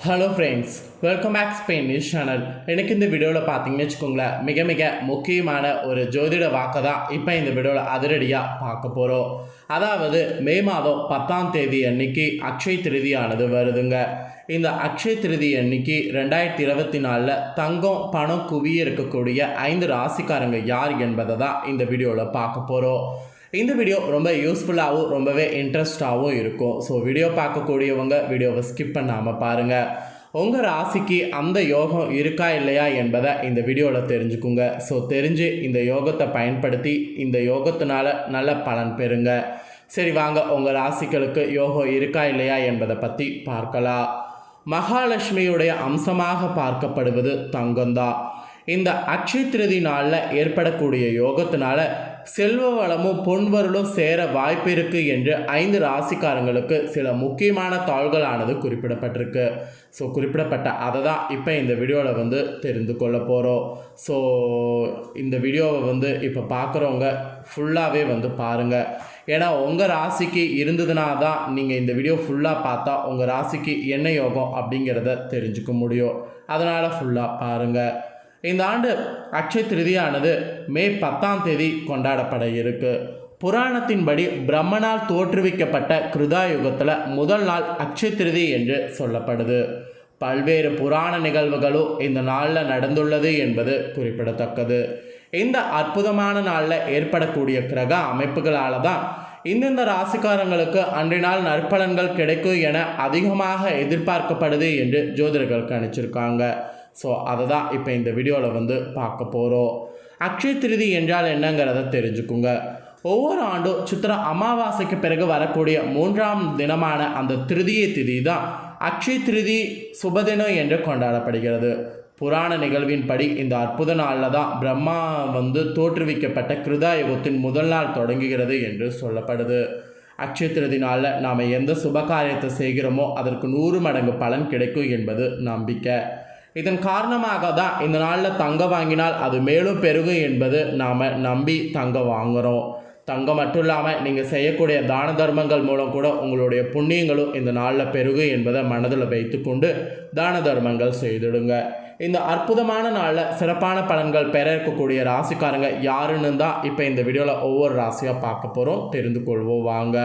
Hello friends welcome back Spain news channel எனக்கு இந்த வீடியோவில் பார்த்தீங்கன்னு வச்சுக்கோங்களேன் மிக மிக முக்கியமான ஒரு ஜோதிட வாக்கை தான் இப்போ இந்த வீடியோவில் அதிரடியாக பார்க்க போகிறோம் அதாவது மே மாதம் பத்தாம் தேதி அன்னைக்கு அக்ஷய் திருதியானது வருதுங்க. இந்த அக்ஷய் திருதி அன்னைக்கு ரெண்டாயிரத்தி இருபத்தி நாலில் தங்கம் பணம் குவிய இருக்கக்கூடிய ஐந்து ராசிக்காரங்க யார் என்பதை தான் இந்த வீடியோவில் பார்க்க போகிறோம் இந்த வீடியோ ரொம்ப யூஸ்ஃபுல்லாகவும் ரொம்பவே இன்ட்ரெஸ்டாகவும் இருக்கும். ஸோ வீடியோ பார்க்கக்கூடியவங்க வீடியோவை ஸ்கிப் பண்ணாமல் பாருங்கள் உங்கள் ராசிக்கு அந்த யோகம் இருக்கா இல்லையா என்பதை இந்த வீடியோவில் தெரிஞ்சுக்குங்க. ஸோ தெரிஞ்சு இந்த யோகத்தை பயன்படுத்தி இந்த யோகத்தினால நல்ல பலன் பெறுங்க. சரி வாங்க உங்கள் ராசிகளுக்கு யோகம் இருக்கா இல்லையா என்பதை பற்றி பார்க்கலாம். மகாலட்சுமியுடைய அம்சமாக பார்க்கப்படுவது தங்கம்தான். இந்த அக்ஷய் திருதி நாளில் ஏற்படக்கூடிய யோகத்தினால செல்வ வளமும் பொன்வருளும் சேர வாய்ப்பு இருக்கு என்று ஐந்து ராசிக்காரங்களுக்கு சில முக்கியமான தாள்களானது குறிப்பிடப்பட்டிருக்கு. ஸோ குறிப்பிடப்பட்ட அதை தான் இப்போ இந்த வீடியோவில் வந்து தெரிந்து கொள்ள போகிறோம் ஸோ இந்த வீடியோவை வந்து இப்போ பார்க்குறவங்க ஃபுல்லாகவே வந்து பாருங்கள் ஏன்னா உங்கள் ராசிக்கு இருந்ததுனா தான் நீங்கள் இந்த வீடியோ ஃபுல்லாக பார்த்தா உங்கள் ராசிக்கு என்ன யோகம் அப்படிங்கிறத தெரிஞ்சுக்க முடியும். அதனால் ஃபுல்லாக பாருங்கள் இந்த ஆண்டு அக்ஷய திருதியானது மே பத்தாம் தேதி கொண்டாடப்பட இருக்கு. புராணத்தின்படி பிரம்மனால் தோற்றுவிக்கப்பட்ட கிருதா யுகத்தில் முதல் நாள் அக்ஷய திருதி என்று சொல்லப்படுது. பல்வேறு புராண நிகழ்வுகளும் இந்த நாளில் நடந்துள்ளது என்பது குறிப்பிடத்தக்கது. இந்த அற்புதமான நாளில் ஏற்படக்கூடிய கிரக அமைப்புகளால் தான் இந்தந்த ராசிக்காரங்களுக்கு அன்றைய நாள் நற்பலன்கள் கிடைக்கும் என அதிகமாக எதிர்பார்க்கப்படுது என்று ஜோதிடர்கள் கணிச்சிருக்காங்க. ஸோ அதை தான் இப்போ இந்த வீடியோவில் வந்து பார்க்க போகிறோம் அக்ஷய திருதி என்றால் என்னங்கிறத தெரிஞ்சுக்குங்க. ஒவ்வொரு ஆண்டும் சித்திர அமாவாசைக்கு பிறகு வரக்கூடிய மூன்றாம் தினமான அந்த திருதியை திதி தான் அக்ஷய திருதி சுபதினம் என்று கொண்டாடப்படுகிறது. புராண நிகழ்வின்படி இந்த அற்புத நாளில் தான் பிரம்மா வந்து தோற்றுவிக்கப்பட்ட கிருதா யுகத்தின் முதல் நாள் தொடங்குகிறது என்று சொல்லப்படுது. அக்ஷய திருதி நாளில் நாம் எந்த சுப காரியத்தை செய்கிறோமோ அதற்கு நூறு மடங்கு பலன் கிடைக்கும் என்பது நம்பிக்கை. இதன் காரணமாக தான் இந்த நாளில் தங்கம் வாங்கினால் அது மேலும் பெருகும் என்பது நாம் நம்பி தங்கம் வாங்குகிறோம் தங்கம் மட்டும் இல்லாமல் நீங்கள் செய்யக்கூடிய தான தர்மங்கள் மூலம் கூட உங்களுடைய புண்ணியங்களும் இந்த நாளில் பெருகும் என்பதை மனதில் வைத்துக்கொண்டு தான தர்மங்கள் செய்திடுங்க. இந்த அற்புதமான நாளில் சிறப்பான பலன்கள் பெற இருக்கக்கூடிய ராசிக்காரங்க யாருன்னு தான் இப்போ இந்த வீடியோவில் ஒவ்வொரு ராசியாக பார்க்க போகிறோம் தெரிந்து கொள்வோம் வாங்க.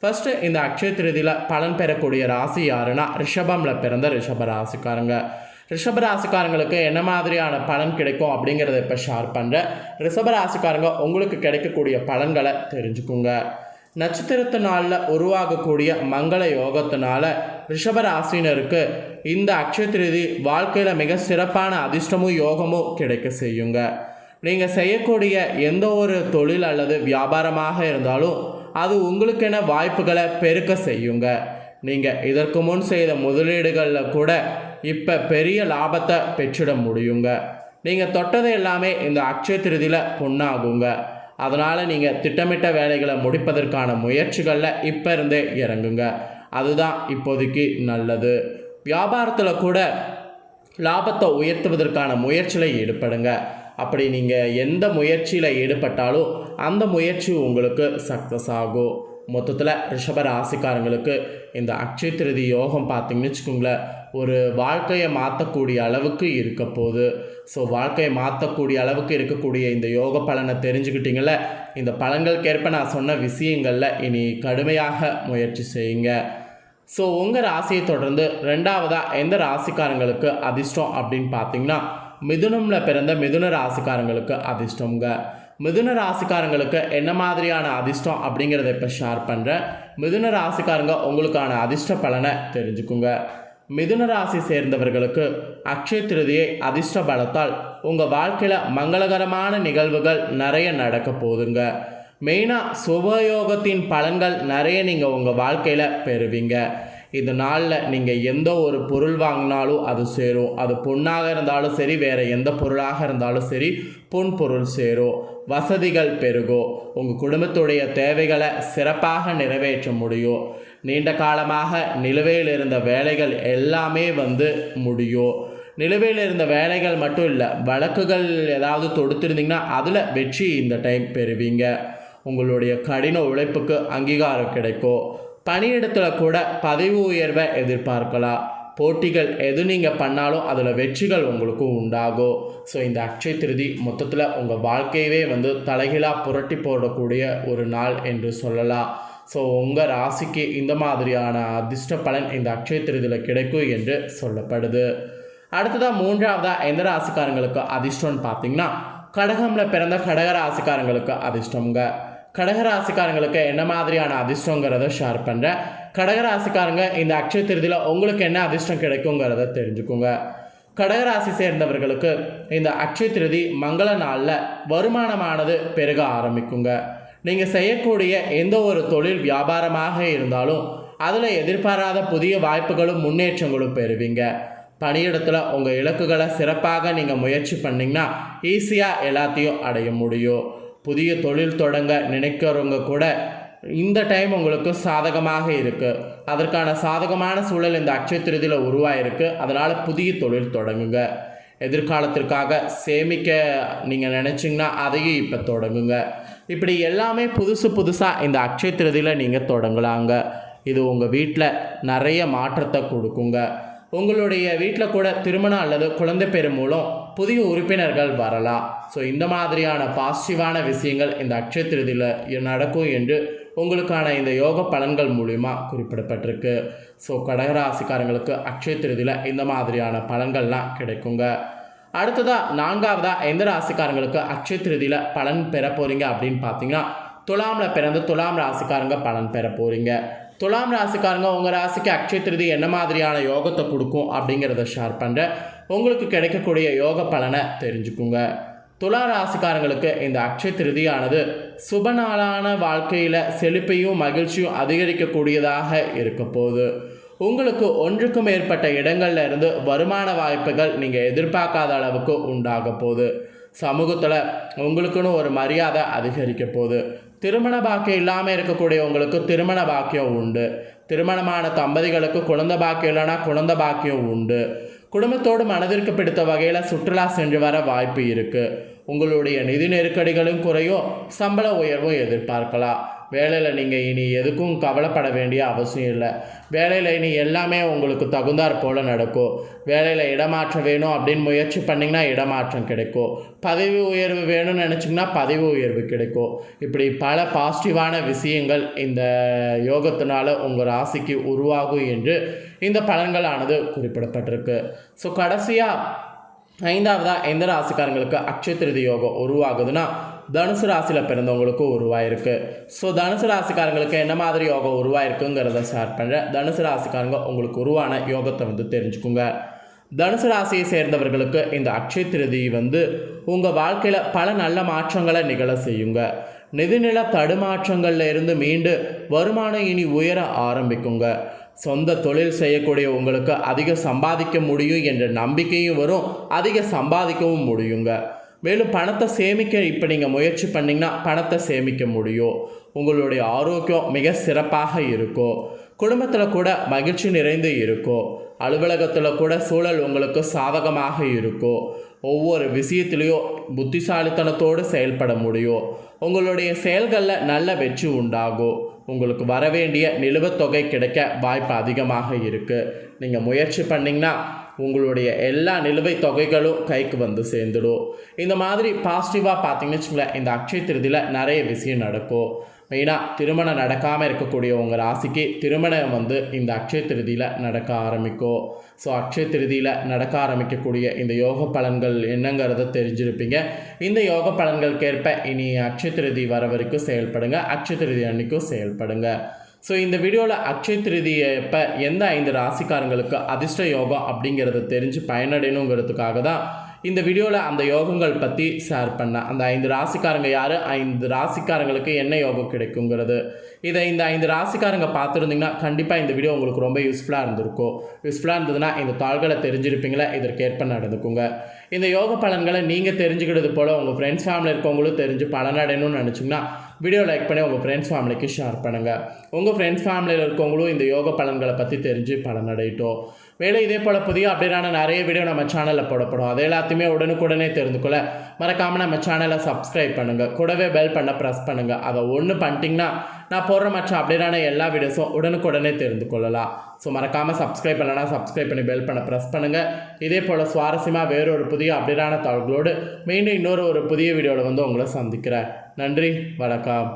ஃபஸ்ட்டு இந்த அக்ஷய திருதியில் பலன் பெறக்கூடிய ராசி யாருன்னா ரிஷபமில் பிறந்த ரிஷப ராசிக்காரங்க. ரிஷபராசிக்காரங்களுக்கு என்ன மாதிரியான பலன் கிடைக்கும் அப்படிங்கிறத இப்போ ஷேர் பண்ணுறேன் ரிஷபராசிக்காரங்க உங்களுக்கு கிடைக்கக்கூடிய பலன்களை தெரிஞ்சுக்குங்க. நட்சத்திரத்து நாளில் உருவாகக்கூடிய மங்கள யோகத்தினால ரிஷபராசினருக்கு இந்த அக்ஷய திருதி வாழ்க்கையில் மிக சிறப்பான அதிர்ஷ்டமும் யோகமும் கிடைக்க செய்யுங்க. நீங்கள் செய்யக்கூடிய எந்த ஒரு தொழில் அல்லது வியாபாரமாக இருந்தாலும் அது உங்களுக்கென வாய்ப்புகளை பெருக்க செய்யுங்க. நீங்கள் இதற்கு முன் செய்த முதலீடுகளில் கூட இப்போ பெரிய லாபத்தை பெற்றிட முடியுங்க. நீங்கள் தொட்டது எல்லாமே இந்த அக்ஷய திருதியில் பொண்ணாகுங்க அதனால் நீங்கள் திட்டமிட்ட வேலைகளை முடிப்பதற்கான முயற்சிகளில் இப்போ இருந்தே இறங்குங்க. அதுதான் இப்போதைக்கு நல்லது. வியாபாரத்தில் கூட லாபத்தை உயர்த்துவதற்கான முயற்சியில் ஈடுபடுங்க. அப்படி நீங்கள் எந்த முயற்சியில் ஈடுபட்டாலும் அந்த முயற்சி உங்களுக்கு சக்ஸஸ் ஆகும். மொத்தத்தில் ரிஷப ராசிக்காரங்களுக்கு இந்த அக்ஷய திருதி யோகம் பார்த்தீங்கன்னு வச்சுக்கோங்களேன் ஒரு வாழ்க்கையை மாற்றக்கூடிய அளவுக்கு இருக்க போகுது. ஸோ வாழ்க்கையை மாற்றக்கூடிய அளவுக்கு இருக்கக்கூடிய இந்த யோக பலனை தெரிஞ்சுக்கிட்டீங்கள இந்த பலன்களுக்கேற்ப நான் சொன்ன விஷயங்களில் இனி கடுமையாக முயற்சி செய்யுங்க. ஸோ உங்கள் ராசியை தொடர்ந்து ரெண்டாவதாக எந்த ராசிக்காரங்களுக்கு அதிர்ஷ்டம் அப்படின்னு பார்த்தீங்கன்னா மிதுனமில் பிறந்த மிதுன ராசிக்காரங்களுக்கு அதிர்ஷ்டங்க மிதுன ராசிக்காரங்களுக்கு என்ன மாதிரியான அதிர்ஷ்டம் அப்படிங்கிறத இப்போ ஷேர் பண்ணுறேன் மிதுன ராசிக்காரங்க உங்களுக்கான அதிர்ஷ்ட பலனை தெரிஞ்சுக்குங்க. மிதுன ராசி சேர்ந்தவர்களுக்கு அக்ஷய திருதியை அதிர்ஷ்ட பலத்தால் உங்கள் வாழ்க்கையில் மங்களகரமான நிகழ்வுகள் நிறைய நடக்க போதுங்க மெயினாக சுபயோகத்தின் பலன்கள் நிறைய நீங்கள் உங்கள் வாழ்க்கையில் பெறுவீங்க. இந்த நாளில் நீங்கள் எந்த ஒரு பொருள் வாங்கினாலும் அது சேரும். அது பொண்ணாக இருந்தாலும் சரி வேறு எந்த பொருளாக இருந்தாலும் சரி பொன் பொருள் சேரும். வசதிகள் பெருகும் உங்கள் குடும்பத்துடைய தேவைகளை சிறப்பாக நிறைவேற்ற முடியும் நீண்ட காலமாக நிலுவையில் இருந்த வேலைகள் எல்லாமே வந்து முடியும் நிலுவையில் இருந்த வேலைகள் மட்டும் இல்லை வழக்குகள் ஏதாவது தொடுத்திருந்தீங்கன்னா அதில் வெற்றி இந்த டைம் பெறுவீங்க. உங்களுடைய கடின உழைப்புக்கு அங்கீகாரம் கிடைக்கும் பணியிடத்தில் கூட பதவி உயர்வை எதிர்பார்க்கலாம். போட்டிகள் எது நீங்கள் பண்ணாலும் அதில் வெற்றிகள் உங்களுக்கும் உண்டாகும் ஸோ இந்த அக்ஷய திருதி மொத்தத்தில் உங்கள் வாழ்க்கையவே வந்து தலைகீழாக புரட்டி போடக்கூடிய ஒரு நாள் என்று சொல்லலாம். ஸோ உங்கள் ராசிக்கு இந்த மாதிரியான அதிர்ஷ்ட பலன் இந்த அக்ஷய திருதியில் கிடைக்கும் என்று சொல்லப்படுது. அடுத்ததாக மூன்றாவதாக எந்த ராசிக்காரங்களுக்கு அதிர்ஷ்டம்னு பார்த்தீங்கன்னா கடகமில் பிறந்த கடக ராசிக்காரங்களுக்கு அதிர்ஷ்டங்க கடக ராசிக்காரங்களுக்கு என்ன மாதிரியான அதிர்ஷ்டங்கிறத ஷேர் பண்ணுறேன் கடகராசிக்காரங்க இந்த அக்ஷய திருதியில் உங்களுக்கு என்ன அதிர்ஷ்டம் கிடைக்குங்கிறத தெரிஞ்சுக்கோங்க. கடகராசி சேர்ந்தவர்களுக்கு இந்த அக்ஷய திருதி மங்கள நாளில் வருமானமானது பெருக ஆரம்பிக்குங்க. நீங்கள் செய்யக்கூடிய எந்த ஒரு தொழில் வியாபாரமாக இருந்தாலும் அதில் எதிர்பாராத புதிய வாய்ப்புகளும் முன்னேற்றங்களும் பெறுவீங்க. பணியிடத்தில் உங்கள் இலக்குகளை சிறப்பாக நீங்கள் முயற்சி பண்ணிங்கன்னா ஈஸியாக எல்லாத்தையும் அடைய முடியும். புதிய தொழில் தொடங்க நினைக்கிறவங்க கூட இந்த டைம் உங்களுக்கு சாதகமாக இருக்குது அதற்கான சாதகமான சூழல் இந்த அக்ஷய திருதியில் உருவாயிருக்கு. அதனால் புதிய தொழில் தொடங்குங்க. எதிர்காலத்திற்காக சேமிக்க நீங்கள் நினச்சிங்கன்னா அதையும் இப்போ தொடங்குங்க. இப்படி எல்லாமே புதுசு புதுசாக இந்த அக்ஷய திருதியில் நீங்கள் தொடங்கலாங்க. இது உங்கள் வீட்டில் நிறைய மாற்றத்தை கொடுக்குங்க. உங்களுடைய வீட்டில் கூட திருமணம் அல்லது குழந்தை பேர் மூலம் புதிய உறுப்பினர்கள் வரலாம். ஸோ இந்த மாதிரியான பாசிட்டிவான விஷயங்கள் இந்த அக்ஷய திருதியில் நடக்கும் என்று உங்களுக்கான இந்த யோக பலன்கள் மூலிமா குறிப்பிடப்பட்டிருக்கு. ஸோ கடகராசிக்காரங்களுக்கு அக்ஷய திருதியில் இந்த மாதிரியான பலன்கள்லாம் கிடைக்குங்க. அடுத்ததாக நான்காவதாக எந்த ராசிக்காரங்களுக்கு அக்ஷய திருதியில் பலன் பெற போகிறீங்க அப்படின்னு பார்த்தீங்கன்னா துலாமில் பிறந்து துலாம் ராசிக்காரங்க பலன் பெற போகிறீங்க துலாம் ராசிக்காரங்க உங்கள் ராசிக்கு அக்ஷய திருதி என்ன மாதிரியான யோகத்தை கொடுக்கும் அப்படிங்கிறத ஷேர் பண்ணுறேன் உங்களுக்கு கிடைக்கக்கூடிய யோக பலனை தெரிஞ்சுக்குங்க. துலா ராசிக்காரங்களுக்கு இந்த அக்ஷய திருதியானது சுப நாளான வாழ்க்கையில் செழிப்பையும் மகிழ்ச்சியும் அதிகரிக்கக்கூடியதாக இருக்க போகுது. உங்களுக்கு ஒன்றுக்கும் மேற்பட்ட இடங்கள்ல இருந்து வருமான வாய்ப்புகள் நீங்கள் எதிர்பார்க்காத அளவுக்கு உண்டாக போகுது. சமூகத்தில் உங்களுக்குன்னு ஒரு மரியாதை அதிகரிக்க போகுது. திருமண பாக்கியம் இல்லாமல் இருக்கக்கூடியவங்களுக்கு திருமண பாக்கியம் உண்டு. திருமணமான தம்பதிகளுக்கு குழந்தை பாக்கியம் இல்லைன்னா குழந்தை பாக்கியம் உண்டு. குடும்பத்தோடு மனதிற்கு பிடித்த வகையில் சுற்றுலா சென்று வர வாய்ப்பு இருக்குது உங்களுடைய நிதி நெருக்கடிகளும் குறையும் சம்பள உயர்வும் எதிர்பார்க்கலாம். வேலையில் நீங்கள் இனி எதுக்கும் கவலைப்பட வேண்டிய அவசியம் இல்லை. வேலையில் இனி எல்லாமே உங்களுக்கு தகுந்தாற் போல் நடக்கும். வேலையில் இடமாற்றம் வேணும் அப்படின்னு முயற்சி பண்ணிங்கன்னா இடமாற்றம் கிடைக்கும். பதவி உயர்வு வேணும்னு நினச்சிங்கன்னா பதவி உயர்வு கிடைக்கும். இப்படி பல பாசிட்டிவான விஷயங்கள் இந்த யோகத்தினால உங்கள் ராசிக்கு உருவாகும் என்று இந்த பலன்களானது குறிப்பிடப்பட்டிருக்கு. ஸோ கடைசியாக ஐந்தாவதாக எந்த ராசிக்காரங்களுக்கு அக்ஷய திருதி யோகம் உருவாகுதுன்னா தனுசு ராசியில் பிறந்தவங்களுக்கும் உருவாயிருக்கு. ஸோ தனுசு ராசிக்காரங்களுக்கு என்ன மாதிரி யோகம் உருவாயிருக்குங்கிறத ஷேர் பண்ணுறேன் தனுசு ராசிக்காரங்க உங்களுக்கு உருவான யோகத்தை வந்து தெரிஞ்சுக்குங்க. தனுசு ராசியை சேர்ந்தவர்களுக்கு இந்த அக்ஷய திருதி வந்து உங்கள் வாழ்க்கையில் பல நல்ல மாற்றங்களை நிகழ செய்யுங்க. நிதிநில தடுமாற்றங்கள்ல இருந்து மீண்டு வருமானம் இனி உயர ஆரம்பிக்குங்க. சொந்த தொழில் செய்யக்கூடிய உங்களுக்கு அதிக சம்பாதிக்க முடியும் என்ற நம்பிக்கையும் வரும். அதிக சம்பாதிக்கவும் முடியுங்க. மேலும் பணத்தை சேமிக்க இப்போ நீங்கள் முயற்சி பண்ணிங்கன்னா பணத்தை சேமிக்க முடியும். உங்களுடைய ஆரோக்கியம் மிக சிறப்பாக இருக்கும். குடும்பத்தில் கூட மகிழ்ச்சி நிறைந்து இருக்கும். அலுவலகத்தில் கூட சூழல் உங்களுக்கு சாதகமாக இருக்கும். ஒவ்வொரு விஷயத்துலேயும் புத்திசாலித்தனத்தோடு செயல்பட முடியும் உங்களுடைய செயல்களில் நல்ல வெற்றி உண்டாகும் உங்களுக்கு வரவேண்டிய நிலுவைத் தொகை கிடைக்க வாய்ப்பு அதிகமாக இருக்குது நீங்கள் முயற்சி பண்ணிங்கன்னா உங்களுடைய எல்லா நிலுவைத் தொகைகளும் கைக்கு வந்து சேர்ந்துடும். இந்த மாதிரி பாசிட்டிவாக பார்த்தீங்கன்னு வச்சுங்களேன் இந்த அக்ஷய திருதியில் நிறைய விஷயம் நடக்கும். மெயினாக திருமணம் நடக்காமல் இருக்கக்கூடிய உங்கள் ராசிக்கு திருமணம் வந்து இந்த அக்ஷய திருதியில் நடக்க ஆரம்பிக்கும் ஸோ அக்ஷய திருதியில் நடக்க ஆரம்பிக்கக்கூடிய இந்த யோக பலன்கள் என்னங்கிறத தெரிஞ்சிருப்பீங்க. இந்த யோக பலன்களுக்கேற்ப இனி அக்ஷய திருதி வர வரைக்கும் செயல்படுங்க. அக்ஷய திருதி அன்னைக்கும் செயல்படுங்க. ஸோ இந்த வீடியோவில் அக்ஷய திருதியை இப்போ எந்த ஐந்து ராசிக்காரங்களுக்கு அதிர்ஷ்ட யோகம் அப்படிங்கிறத தெரிஞ்சு பயனடையணுங்கிறதுக்காக தான் இந்த வீடியோவில் அந்த யோகங்கள் பற்றி ஷேர் பண்ணேன் அந்த ஐந்து ராசிக்காரங்க யார்? ஐந்து ராசிக்காரங்களுக்கு என்ன யோகம் கிடைக்குங்கிறது. இதை இந்த ஐந்து ராசிக்காரங்க பார்த்துருந்தீங்கன்னா கண்டிப்பாக இந்த வீடியோ உங்களுக்கு ரொம்ப யூஸ்ஃபுல்லாக இருந்திருக்கும். யூஸ்ஃபுல்லாக இருந்ததுன்னா இந்த தாள்களை தெரிஞ்சிருப்பீங்களா? இதற்கேற்ப நடந்துக்குங்க. இந்த யோக பலன்களை நீங்கள் தெரிஞ்சுக்கிறது போல் உங்கள் ஃப்ரெண்ட்ஸ் ஃபேமிலி இருக்கவங்களும் தெரிஞ்சு பலனடையணும்னு நினச்சிங்கன்னா வீடியோ லைக் பண்ணி உங்கள் ஃப்ரெண்ட்ஸ் ஃபேமிலிக்கு ஷேர் பண்ணுங்கள் உங்கள் ஃப்ரெண்ட்ஸ் ஃபேமிலியில் இருக்கவங்களும் இந்த யோக பலன்களை பற்றி தெரிஞ்சு பலனடையட்டும் மேலும் இதே போல் புதிய அப்டேட்டான நிறைய வீடியோ நம்ம சேனலில் போடப்படும். அது எல்லாத்தையுமே உடனுக்குடனே தெரிந்து கொள்ள மறக்காமல் நம்ம சேனலை சப்ஸ்கிரைப் பண்ணுங்கள் கூடவே பெல் பண்ண ப்ரெஸ் பண்ணுங்கள் அதை ஒன்று பண்ணிட்டீங்கன்னா நான் போடுற மற்ற அப்டேட்டான எல்லா வீடியோஸும் உடனுக்குடனே தெரிந்து கொள்ளலாம். ஸோ மறக்காமல் சப்ஸ்கிரைப் பண்ணலன்னா சப்ஸ்கிரைப் பண்ணி பெல் பண்ண ப்ரெஸ் பண்ணுங்கள் இதே போல் சுவாரஸ்யமாக வேறொரு புதிய அப்டேட்டான தகவல்களோடு மீண்டும் இன்னொரு ஒரு புதிய வீடியோவில் வந்து உங்களை சந்திக்கிறேன். நன்றி வணக்கம்.